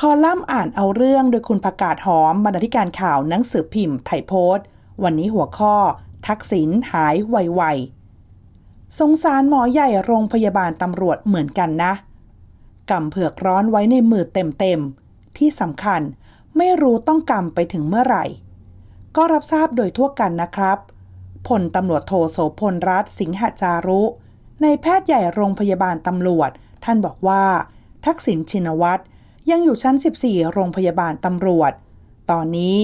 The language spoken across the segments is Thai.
คอลัมน์อ่านเอาเรื่องโดยคุณประกาศหอมบรรณาธิการข่าวหนังสือพิมพ์ไทยโพสต์ วันนี้หัวข้อ ทักษิณหายไวๆสงสารหมอใหญ่โรงพยาบาลตำรวจเหมือนกันนะกำเผือกร้อนไว้ในมือเต็มๆ ที่สำคัญไม่รู้ต้องกำไปถึงเมื่อไหร่ ก็รับทราบโดยทั่วกันนะครับพลตำรวจโทโสพลรัตนสิงหจารุ ในแพทย์ใหญ่โรงพยาบาลตำรวจ ท่านบอกว่า ทักษิณชินวัตร ยังอยู่ชั้น 14 โรงพยาบาลตำรวจ ตอนนี้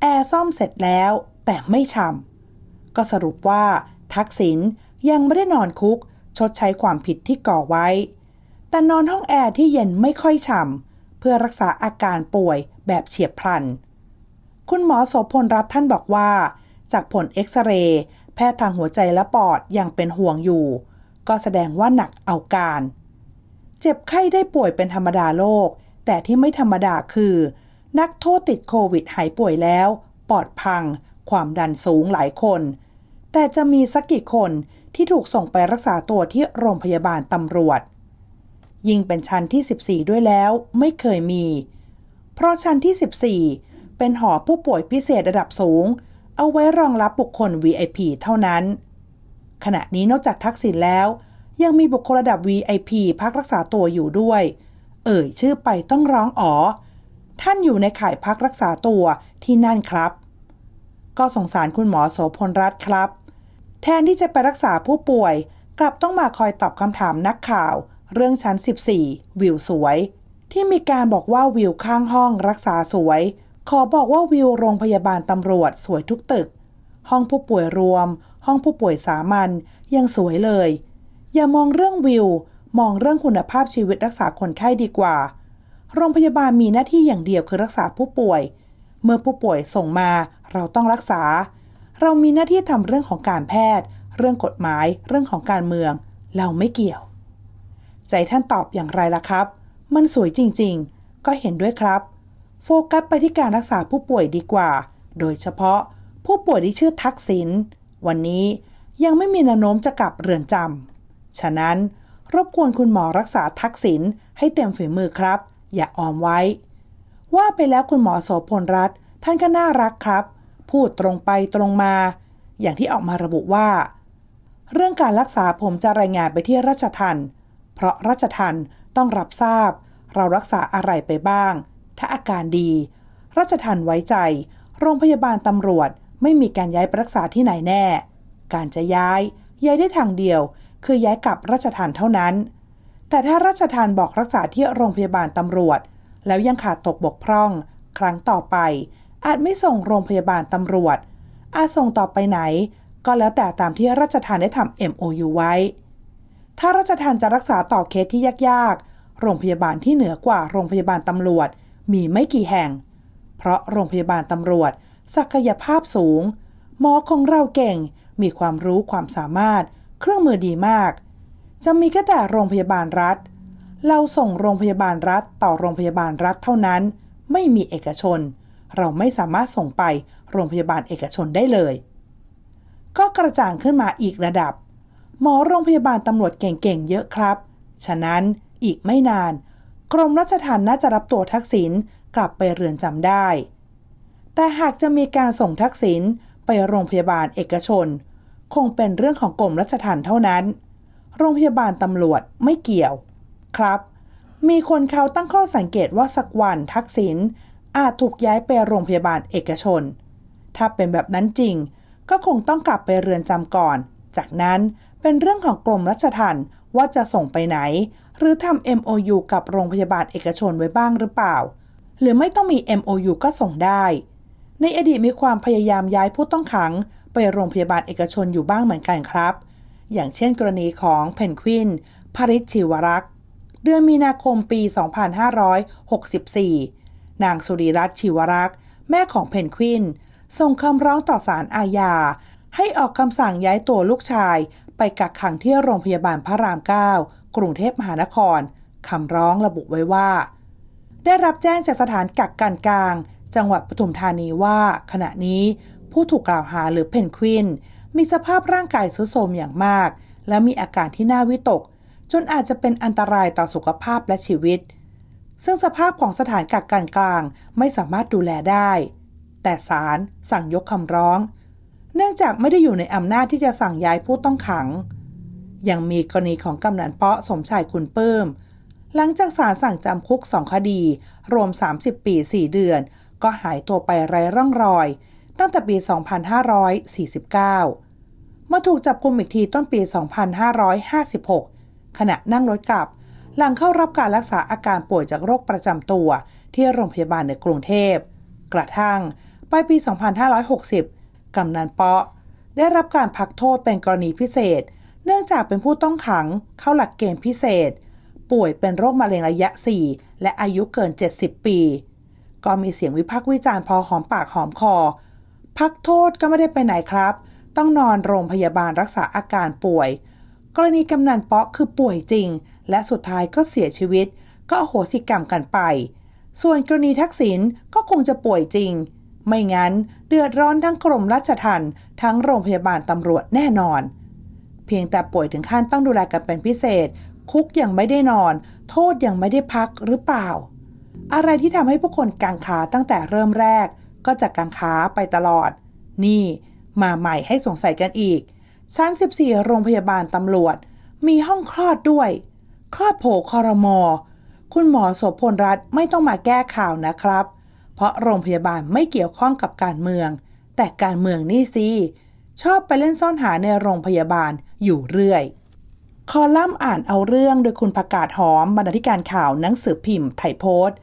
แอร์ซ่อมเสร็จแล้วแต่ไม่ช่ำก็สรุปว่า ทักษิณยังไม่ได้นอนคุก ชดใช้ความผิดที่ก่อไว้ แต่นอนห้องแอร์ที่เย็นไม่ค่อยฉ่ำเพื่อรักษาอาการป่วยแบบเฉียบพลัน คุณหมอโสพลรัตน์ท่านบอกว่า จากผลเอ็กซเรย์แพทย์ทางหัวใจและปอดยังเป็นห่วงอยู่ ก็แสดงว่าหนักเอาการ เจ็บไข้ได้ป่วยเป็นธรรมดาโลก แต่ที่ไม่ธรรมดาคือ นักโทษติดโควิดหายป่วยแล้ว ปอดพัง ความดันสูงหลายคน แต่จะมีสักกี่คนที่ถูกส่งไปรักษาตัวที่โรงพยาบาลตำรวจ ยิ่งเป็นชั้นที่ 14 ด้วยแล้วไม่เคยมี เพราะชั้นที่ 14 เป็นหอผู้ป่วยพิเศษระดับสูง เอาไว้รองรับบุคคล VIP เท่านั้น ขณะนี้นอกจากทักษิณแล้ว ยังมีบุคคลระดับ VIP พักรักษาตัวอยู่ด้วย เอ่ยชื่อไปต้องร้องอ๋อ ท่านอยู่ในข่ายพักรักษาตัวที่นั่นครับ ก็สงสารคุณหมอโสพลรัตน์ครับ แทนที่จะไปรักษาผู้ป่วย กลับต้องมาคอยตอบคำถามนักข่าว เรื่องชั้น 14 วิวสวย ที่มีการบอกว่าวิวข้างห้องรักษาสวย ขอบอกว่าวิวโรงพยาบาลตำรวจสวยทุกตึก ห้องผู้ป่วยรวม ห้องผู้ป่วยสามัญยังสวยเลย อย่ามองเรื่องวิว มองเรื่องคุณภาพชีวิตรักษาคนไข้ดีกว่า โรงพยาบาลมีหน้าที่อย่างเดียวคือรักษาผู้ป่วย เมื่อผู้ป่วยส่งมาเราต้องรักษา เรามีหน้าที่ทำเรื่องของการแพทย์ เรื่องกฎหมาย เรื่องของการเมือง เราไม่เกี่ยว ใจท่านตอบอย่างไรล่ะครับ มันสวยจริงๆ ก็เห็นด้วยครับ โฟกัสไปที่การรักษาผู้ป่วยดีกว่า โดยเฉพาะผู้ป่วยที่ชื่อทักษิณวันนี้ยังไม่มีแนวโน้มจะกลับเรือนจำฉะนั้น รบกวนคุณหมอรักษาทักษิณให้เต็มฝีมือครับ อย่าออมไว้ ว่าไปแล้วคุณหมอโสพลรัตน์ท่านก็น่ารักครับ พูดตรงไปตรงมา อย่างที่ออกมาระบุว่า เรื่องการรักษาผมจะรายงานไปที่ราชทันเพราะราชทันต้องรับทราบ เรารักษาอะไรไปบ้าง ถ้าอาการดี ราชทันไว้ใจ โรงพยาบาลตำรวจไม่มีการย้ายปรักษาที่ไหนแน่ การจะย้ายย้ายได้ทางเดียว คือย้ายกลับราชทันเท่านั้น แต่ถ้าราชทันบอกรักษาที่โรงพยาบาลตำรวจ แล้วยังขาดตกบกพร่อง ครั้งต่อไป อาจไม่ส่งโรงพยาบาลตำรวจ อาจส่งต่อไปไหน ก็แล้วแต่ตามที่ราชทันได้ทำ MOU ไว้ ถ้าราชทันจะรักษาต่อเคสที่ยากๆ โรงพยาบาลที่เหนือกว่าโรงพยาบาลตำรวจ มีไม่กี่แห่ง เพราะโรงพยาบาลตำรวจ ศักยภาพสูง หมอของเราเก่ง มีความรู้ความสามารถ เครื่องมือดีมาก จะมีแค่แต่โรงพยาบาลรัฐ เราส่งโรงพยาบาลรัฐต่อโรงพยาบาลรัฐเท่านั้น ไม่มีเอกชน เราไม่สามารถส่งไปโรงพยาบาลเอกชนได้เลย ก็กระจ่างขึ้นมาอีกระดับ หมอโรงพยาบาลตำรวจเก่งๆเยอะครับ ฉะนั้นอีกไม่นาน กรมราชทัณฑ์น่าจะรับตัวทักษิณกลับไปเรือนจำได้ แต่หากจะมีการส่งทักษิณไปโรงพยาบาลเอกชน คงเป็นเรื่องของกรมราชทัณฑ์เท่านั้น โรงพยาบาลตำรวจไม่เกี่ยว ครับ มีคนเขาตั้งข้อสังเกตว่าสักวันทักษิณอาจถูกย้ายไปโรงพยาบาลเอกชน ถ้าเป็นแบบนั้นจริง ก็คงต้องกลับไปเรือนจำก่อน จากนั้นเป็นเรื่องของกรมรัชทัณฑ์ว่าจะส่งไปไหน หรือทำ MOU กับโรงพยาบาลเอกชนไว้บ้างหรือเปล่า หรือไม่ต้องมี MOU ก็ส่งได้ ในอดีตมีความพยายามย้ายผู้ต้องขัง ไปโรงพยาบาลเอกชนอยู่บ้างเหมือนกันครับ อย่างเช่นกรณีของเพนกวินพริชชิวรักษ์เดือนมีนาคมปี 2564 นางสุริรัตน์ชิวรักษ์แม่ของเพนกวิน ส่งคำร้องต่อศาลอาญา ให้ออกคำสั่งย้ายตัวลูกชาย ไปกักขังที่โรงพยาบาลพระราม 9 กรุงเทพมหานครคำร้องระบุไว้ว่า ได้รับแจ้งจากสถานกักกันกลาง จังหวัดปทุมธานีว่า ขณะนี้ผู้ถูกกล่าวหาหรือเพนกวิน มีสภาพร่างกายทรุดโทรมอย่างมาก และมีอาการที่น่าวิตก จนอาจจะเป็นอันตรายต่อสุขภาพและชีวิต ซึ่งสภาพของสถานกักกันกลางไม่สามารถดูแลได้ แต่ศาลสั่งยกคำร้อง เนื่องจากไม่ได้อยู่ในอำนาจที่จะสั่งย้ายผู้ต้องขัง ยังมีกรณีของกำนันเปาะสมชายคุณเปิ้มหลังจากศาลสั่งจำคุกสองคดี รวม 30 ปี 4 เดือน ก็หายตัวไปไร้ร่องรอย ตั้งแต่ปี 2549 มาถูกจับกุมอีกทีต้นปี 2556 ขณะนั่งรถกลับ หลังเข้ารับการรักษาอาการป่วยจากโรคประจำตัว ที่โรงพยาบาลในกรุงเทพ กระทั่งปลายปี 2560 กำนันเปาะ ได้รับการพักโทษเป็นกรณีพิเศษ เนื่องจากเป็นผู้ต้องขังเข้าหลักเกณฑ์พิเศษ ป่วยเป็นโรคมะเร็งระยะ 4 และอายุเกิน 70 ปี ก็มีเสียงวิพากษ์วิจารณ์พอหอมปากหอมคอ พักโทษก็ไม่ได้ไปไหนครับ ต้องนอนโรงพยาบาลรักษาอาการป่วย กรณีกำนันเปาะคือป่วยจริง และสุดท้ายก็เสียชีวิต ก็โหสิกรรมกันไป ส่วนกรณีทักษิณก็คงจะป่วยจริง ไม่งั้นเดือดร้อนทั้งกรมราชทัณฑ์ทั้งโรงพยาบาลตำรวจแน่นอน เพียงแต่ป่วยถึงขั้นต้องดูแลกันเป็นพิเศษ คุกยังไม่ได้นอน โทษยังไม่ได้พักหรือเปล่า อะไรที่ทำให้ผู้คนกังขาตั้งแต่เริ่มแรก ก็จะกังขาไปตลอด นี่ มาใหม่ให้สงสัยกันอีกชั้น14โรงพยาบาลตำรวจ มีห้องคลอดด้วย คลอดโผคอรมอ คุณหมอโสพลรัตน์ไม่ต้องมาแก้ข่าวนะครับ เพราะโรงพยาบาลไม่เกี่ยวข้องกับการเมือง แต่การเมืองนี่สิชอบไปเล่นซ่อนหาในโรงพยาบาลอยู่เรื่อย คอลัมน์อ่านเอาเรื่องโดยคุณประกาศหอมบรรณาธิการข่าวหนังสือพิมพ์ไทยโพสต์